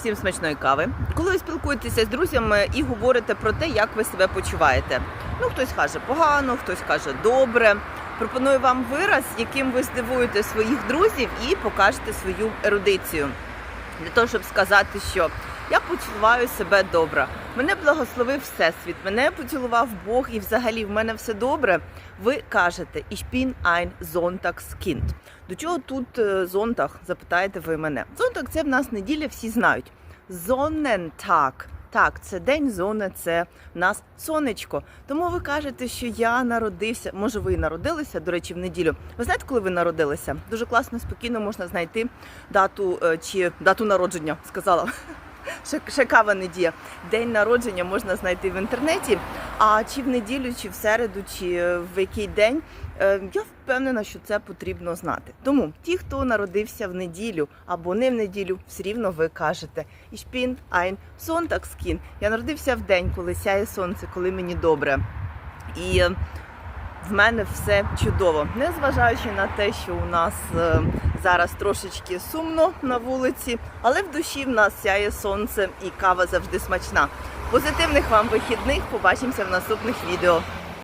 Всім смачної кави. Коли ви спілкуєтеся з друзями і говорите про те, як ви себе почуваєте. Ну, хтось каже погано, хтось каже добре. Пропоную вам вираз, яким ви здивуєте своїх друзів і покажете свою ерудицію. Для того, щоб сказати, що я почуваю себе добре. Мене благословив Всесвіт, мене поцілував Бог і взагалі в мене все добре. Ви кажете Ich bin ein Sonntagskind. До чого тут зонтах? Запитаєте ви мене. Зонтак це в нас неділя, всі знають. Зоннентаг. Так, це день зони, це в нас сонечко. Тому ви кажете, що я народився. Може, ви і народилися, до речі, в неділю. Ви знаєте, коли ви народилися? Дуже класно, спокійно можна знайти дату е, чи дату народження, сказала. Ще, кава. День народження можна знайти в інтернеті. А чи в неділю, чи в середу, чи е, в який день, е, я впевнена, що це потрібно знати. Тому ті, хто народився в неділю або не в неділю, все рівно ви кажете Ich bin ein Sonntagskind. Я народився в день, коли сяє сонце, коли мені добре. І е, в мене все чудово, незважаючи на те, що у нас е, зараз трошечки сумно на вулиці, але в душі в нас сяє сонце і кава завжди смачна. Позитивних вам вихідних. Побачимося в наступних відео.